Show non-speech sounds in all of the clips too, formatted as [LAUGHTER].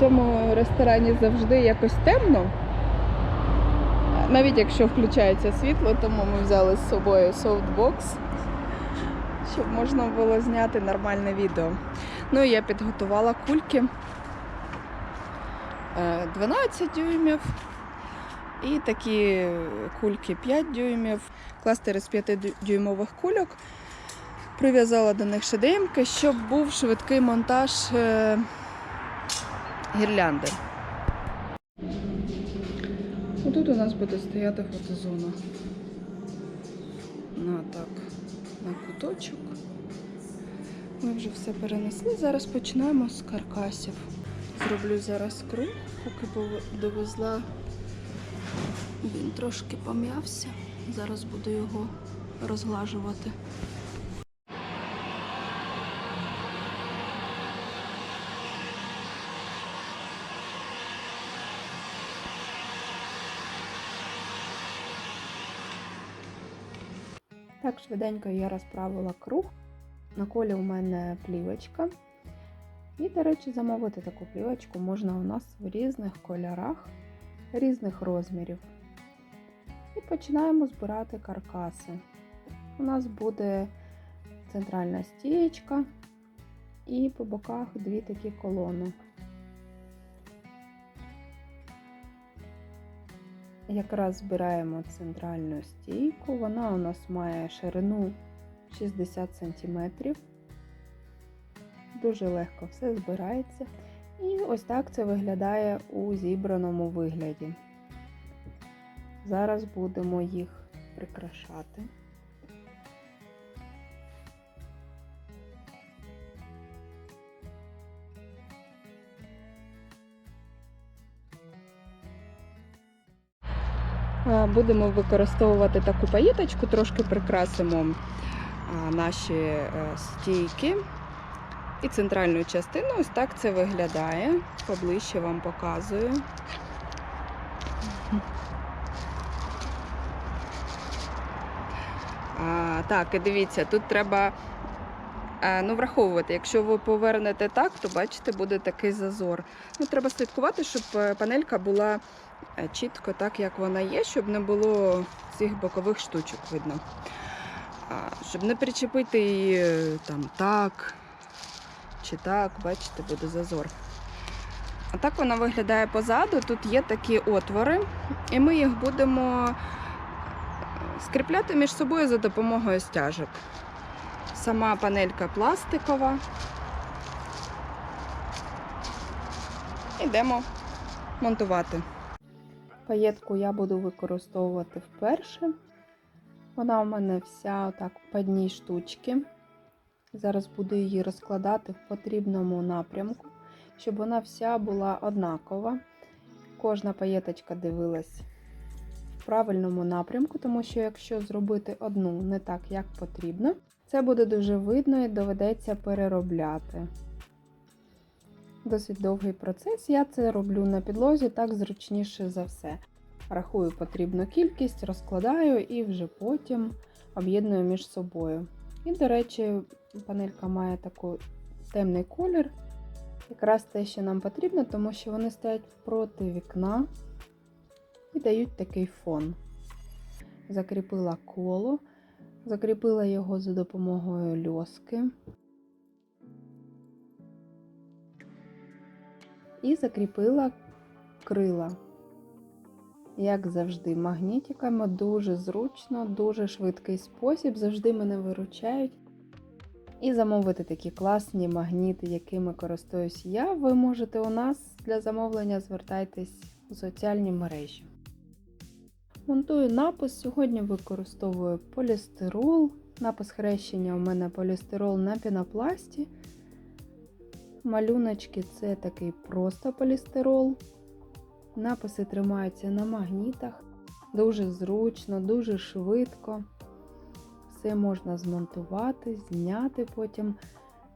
в цьому ресторані завжди якось темно. Навіть якщо включається світло, тому ми взяли з собою софтбокс, щоб можна було зняти нормальне відео. Ну і я підготувала кульки е, 12 дюймів і такі кульки 5 дюймів, кластери з 5-дюймових кульок. Прив'язала до них шедемки, щоб був швидкий монтаж е, гірлянди. Тут у нас буде стояти фотозона. На так, на куточок. Ми вже все перенесли. Зараз починаємо з каркасів. Зроблю зараз круг, поки довезла. Він трошки пом'явся. Зараз буду його розглажувати. Так, швиденько я розправила круг. На колі у мене плівочка. І, до речі, замовити таку плівочку можна у нас в різних кольорах, різних розмірів. І починаємо збирати каркаси. У нас буде центральна стієчка і по боках дві такі колони. Якраз збираємо центральну стійку. Вона у нас має ширину 60 см. Дуже легко все збирається. І ось так це виглядає у зібраному вигляді. Зараз будемо їх прикрашати. Будемо використовувати таку паїточку, трошки прикрасимо наші е, стійки. І центральну частину ось так це виглядає. Поближче вам показую. А, так, і дивіться, тут треба е, ну, враховувати, якщо ви повернете так, то бачите, буде такий зазор. Ну, треба слідкувати, щоб е, панелька була чітко так, як вона є, щоб не було цих бокових штучок видно. Щоб не причепити її е, там так чи так, бачите, буде зазор. А так вона виглядає позаду. Тут є такі отвори, і ми їх будемо е, скріпляти між собою за допомогою стяжок. Сама панелька пластикова. Ідемо монтувати. Паєтку я буду використовувати вперше. Вона у мене вся так по дній штучки. Зараз буду її розкладати в потрібному напрямку, щоб вона вся була однакова. Кожна паєточка дивилась в правильному напрямку, тому що якщо зробити одну не так, як потрібно, це буде дуже видно і доведеться переробляти. Досить довгий процес. Я це роблю на підлозі, так зручніше за все. Рахую потрібну кількість, розкладаю і вже потім об'єдную між собою. І, до речі, панелька має такий темний колір. Якраз те, що нам потрібно, тому що вони стоять проти вікна і дають такий фон. Закріпила коло, закріпила його за допомогою льоски. І закріпила крила. Як завжди, магнітиками дуже зручно, дуже швидкий спосіб, завжди мене виручають. І замовити такі класні магніти, якими користуюсь я, ви можете у нас для замовлення звертайтесь у соціальні мережі. Монтую напис. Сьогодні використовую полістирол. Напис хрещення у мене полістирол на пінопласті. Малюночки це такий просто полістирол. Написи тримаються на магнітах. Дуже зручно, дуже швидко. Все можна змонтувати, зняти потім.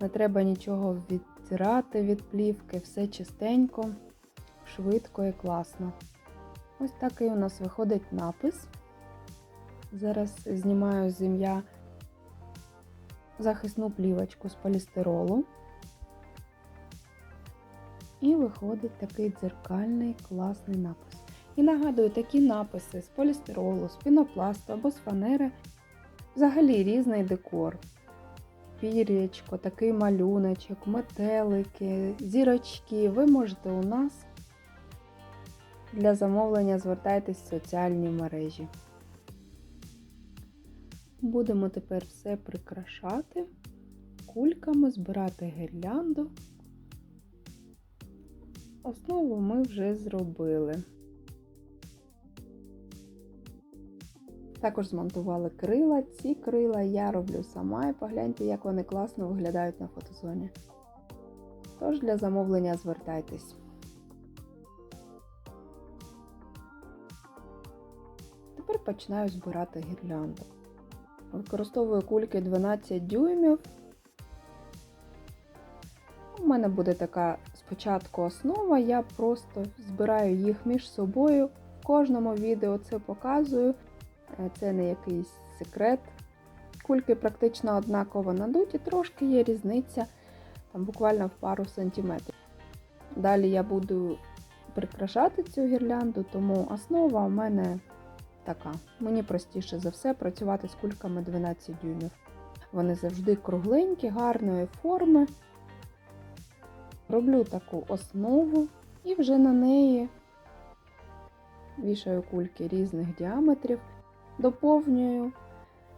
Не треба нічого відтирати від плівки, все чистенько, швидко і класно. Ось такий у нас виходить напис. Зараз знімаю з ім'я захисну плівочку з полістиролу. І виходить такий дзеркальний класний напис. І нагадую, такі написи з полістиролу, з пінопласту або з фанери. Взагалі різний декор. Пір'ячко, такий малюночок, метелики, зірочки. Ви можете у нас для замовлення звертайтесь в соціальні мережі. Будемо тепер все прикрашати кульками, збирати гірлянду. Основу ми вже зробили. Також змонтували крила. Ці крила я роблю сама і погляньте, як вони класно виглядають на фотозоні. Тож для замовлення звертайтесь. Тепер починаю збирати гірлянду. Використовую кульки 12 дюймів. Мене буде така спочатку основа, я просто збираю їх між собою. В кожному відео це показую. Е, Це не якийсь секрет. Кульки практично однаково надуті, трошки є різниця, там буквально в пару сантиметрів. Далі я буду прикрашати цю гірлянду, тому основа у мене така. Мені простіше за все працювати з кульками 12 дюймів. Вони завжди кругленькі, гарної форми. Роблю таку основу і вже на неї вішаю кульки різних діаметрів, доповнюю,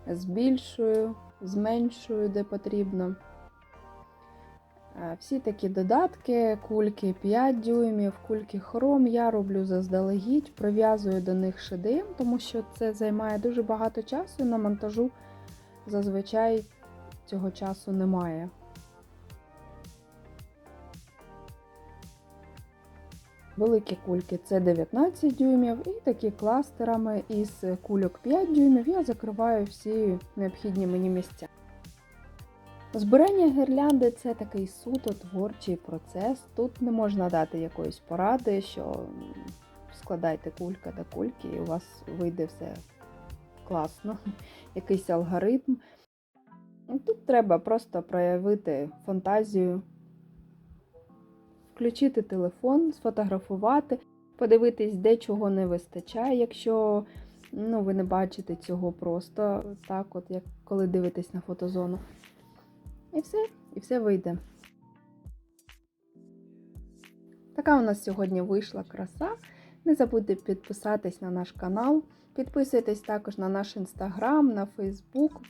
збільшую, зменшую, де потрібно. Е, Всі такі додатки, кульки 5 дюймів, кульки хром я роблю заздалегідь, прив'язую до них шедем, тому що це займає дуже багато часу і на монтажу зазвичай цього часу немає. Великі кульки це 19 дюймів, і такі кластерами із кульок 5 дюймів я закриваю всі необхідні мені місця. Збирання гірлянди це такий суто творчий процес. Тут не можна дати якоїсь поради, що складайте кулька до кульки, і у вас вийде все класно, [LAUGHS] якийсь алгоритм. Тут треба просто проявити фантазію, включити телефон, сфотографувати, подивитись, де чого не вистачає, якщо ну, ви не бачите цього просто так, от як коли дивитесь на фотозону. І все, і все вийде. Така у нас сьогодні вийшла краса. Не забудьте підписатись на наш канал. Підписуйтесь також на наш інстаграм, на Фейсбук.